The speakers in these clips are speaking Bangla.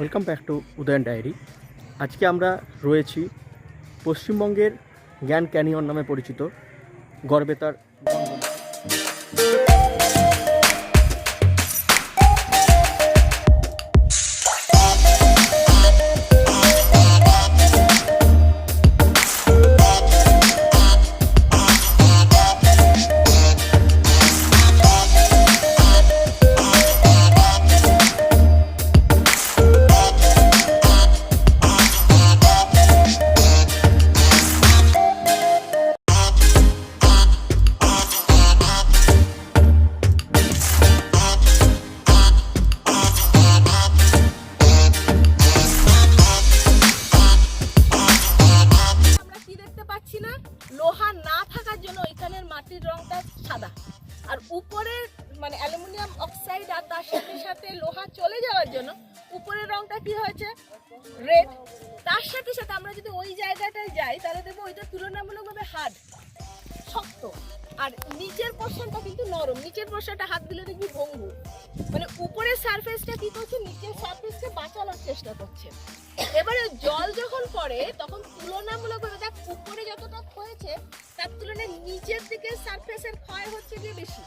Welcome back to Udayan diary আজকে আমরা রয়েছি পশ্চিমবঙ্গের জ্ঞান ক্যানিয়ন নামে পরিচিত গড়বেতার লোহা চলে যাওয়ার জন্য উপরের রংটা কি হয়েছে? রেড তার সাথে সাথে আমরা যদি ওই জায়গাটায় যাই, তাহলে দেখব ওইটা তুলনামূলকভাবে হার্ড শক্ত। আর নিচের পোর্শনটা কিন্তু নরম। নিচের পোর্শনটা হাত দিলে দেখবি ভঙ্গুর। মানে উপরের সারফেসটা কি করছে? নিচের সারফেসকে বাঁচানোর চেষ্টা করছে। এবারে জল যখন পড়ে, তখন তুলনামূলকভাবে দেখ, উপরে যতটা হয়েছে, তার তুলনায় নিচের দিকে সারফেসের ক্ষয় হচ্ছে গিয়ে বেশি।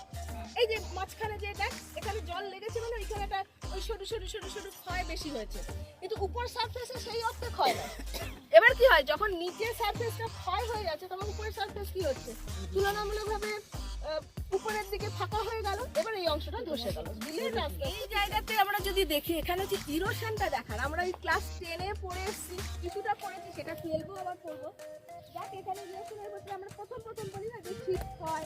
এই যে মাঝখানে যে দেখ এখানে জল লেগেছে মানে ওইখানে একটা ওই সরু সরু সরু সরু ক্ষয় বেশি হয়েছে। কিন্তু উপর সারফেসে সেই অর্থে ক্ষয় না এবার কি হয়, যখন নিচের সারফেসটা ক্ষয় হয়ে যাচ্ছে, তখন উপরের সারফেস কি হচ্ছে? তুলনামূলকভাবে উপরের দিকে ফাঁকা হয়ে গেল, এবার এই অংশটা ধসে গেল। এই জায়গাতে আমরা যদি দেখি, এখানে হচ্ছে ইরোশনটা দেখার। আমরা এই ক্লাস টেনে পড়ে এসেছি, কিছুটা পড়েছি, সেটা টুয়েলভও আবার পড়ব। দেখ এখানে ইরোশনের বলতে আমরা প্রথম প্রথম বলি না যে ঠিক হয়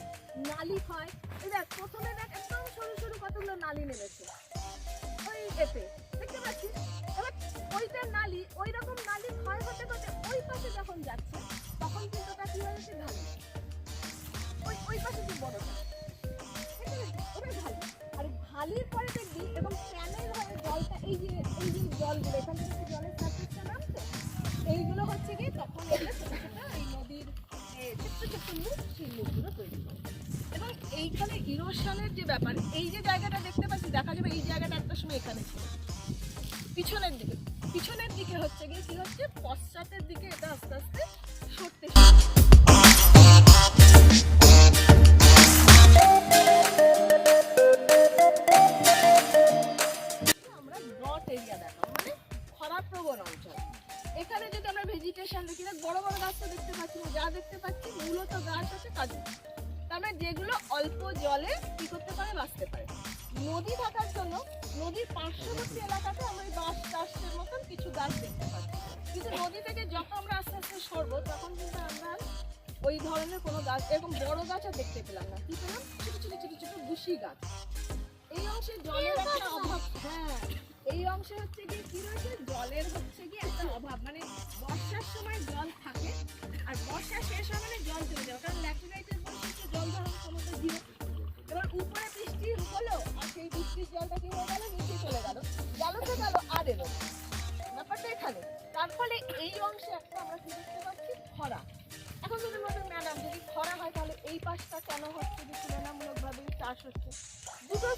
নালি হয়। এই দেখ, প্রথমে দেখ, একদম সরু সরু কতগুলো নালি নেমেছে। ওই এতে, দেখতে পাচ্ছিস এবার ওইটা নালি ওই রকম নালি ক্ষয় হতে হতে ওই পাশে যখন যাচ্ছে, তখন কিন্তু ওটা কি হয়েছে? ঢালি। ওই ওই পাশে যে বড়টা। ওটা ঢালি। আর ঢালির পরে দেখবি, এবং ক্যানেল হয়ে জলটা, এই যে এই যে জলগুলো, এখান থেকে জলের সার্ফেসটা নামছে, এইগুলো হচ্ছে কি তখন এই নদীর ছোট্ট ছোট্ট মুখ, সেই মুখগুলো তৈরি করে। এইখানে ইরোশনের যে ব্যাপার, এই যে জায়গাটা দেখতে পাচ্ছি, দেখা যাবে এই জায়গাটা একটা সময় এখানে ছিল। পিছনের দিকে পিছনের দিকে হচ্ছে গিয়ে কি হচ্ছে? পশ্চাতের দিকে এটা আস্তে আস্তে সরতে আমরা ডট মানে খরাপ্রবণ অঞ্চল। এখানে যদি আমরা ভেজিটেশন দেখি না বড় বড় গাছ তো দেখতে পাচ্ছি, যা দেখতে পাচ্ছি, মূলত গাছ আছে কাজু। মানে যেগুলো অল্প জলে কি করতে পারে? বাঁচতে পারে। নদী থাকার জন্য নদীর পার্শ্ববর্তী এলাকাতে আমরা বাঁশ টাসের মতন কিছু গাছ দেখতে পাচ্ছি কিন্তু নদী থেকে যখন আমরা আস্তে আস্তে সরবো, তখন কিন্তু আমরা ওই ধরনের কোনো গাছ, এরকম বড় গাছ আর দেখতে পেলাম না। কি পেলাম? ছোট ছোট ছোট ছোট বুশি গাছ। এই অংশে জলের একটা অভাব। হলো সেই জলটা নিচে চলে ব্যাপারটা এখানে। তার ফলে এই একটা আমরা খরা। এখন ম্যাডাম, যদি খরা হয় তাহলে এই পাশটা কেন হচ্ছে? যে তুলনামূলকভাবে চাষ হচ্ছে। দুটো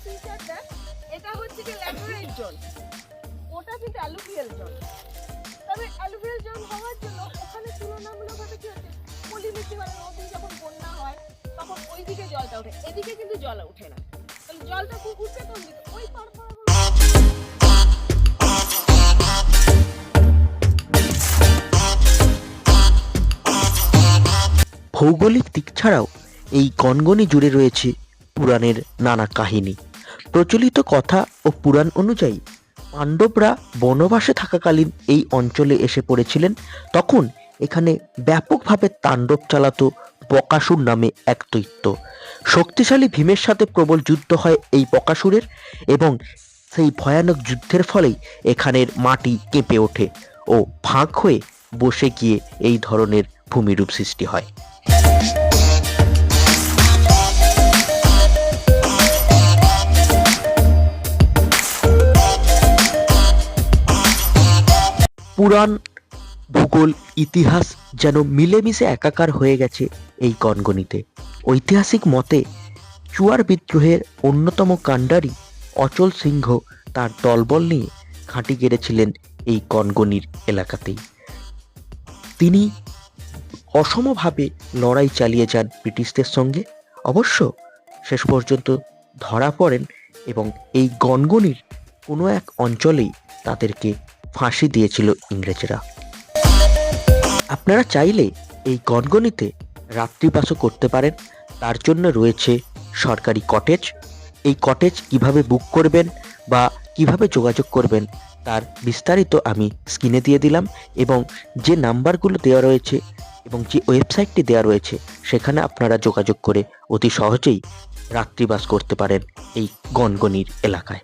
এটা হচ্ছে কি জল। ওটা অ্যালুভিয়াল জল। তবে জল হওয়ার জন্য তুলনামূলকভাবে মানে যখন বন্যা হয়, তখন জলটা ওঠে। এদিকে কিন্তু জল ওঠে না। ভৌগোলিক দিক ছাড়াও এই গনগনি জুড়ে রয়েছে পুরাণের নানা কাহিনী। প্রচলিত কথা ও পুরাণ অনুযায়ী পাণ্ডবরা বনবাসে থাকাকালীন এই অঞ্চলে এসে পড়েছিলেন, তখন এখানে ব্যাপকভাবে তাণ্ডব চালাতো বকাসুর নামে এক দৈত্য শক্তিশালী ভীমের সাথে প্রবল যুদ্ধ হয় এই বকাসুরের এবং সেই ভয়ানক যুদ্ধের ফলেই এখানের মাটি কেঁপে ওঠে ও ফাঁক হয়ে বসে গিয়ে এই ধরনের ভূমিরূপ সৃষ্টি হয়। পুরাণ, ভূগোল, ইতিহাস যেন মিলেমিশে একাকার হয়ে গেছে এই গনগনিতে ঐতিহাসিক মতে, চুয়ার বিদ্রোহের অন্যতম কাণ্ডারি অচল সিংহ তার দলবল নিয়ে খাঁটি গেড়েছিলেন এই গনগনির এলাকাতেই। তিনি অসমভাবে লড়াই চালিয়ে যান ব্রিটিশদের সঙ্গে। অবশ্য শেষ পর্যন্ত ধরা পড়েন এবং এই গনগনির কোনো এক অঞ্চলেই তাদেরকে ফাঁসি দিয়েছিল ইংরেজরা। আপনারা চাইলে এই গনগনিতে রাত্রিবাসও করতে পারেন। তার জন্য রয়েছে সরকারি কটেজ এই কটেজ কীভাবে বুক করবেন বা কীভাবে যোগাযোগ করবেন, তার বিস্তারিত আমি স্ক্রিনে দিয়ে দিলাম এবং যে নাম্বারগুলো দেওয়া রয়েছে এবং যে ওয়েবসাইটটি দেওয়া রয়েছে, সেখানে আপনারা যোগাযোগ করে অতি সহজেই রাত্রিবাস করতে পারেন এই গনগনির এলাকায়।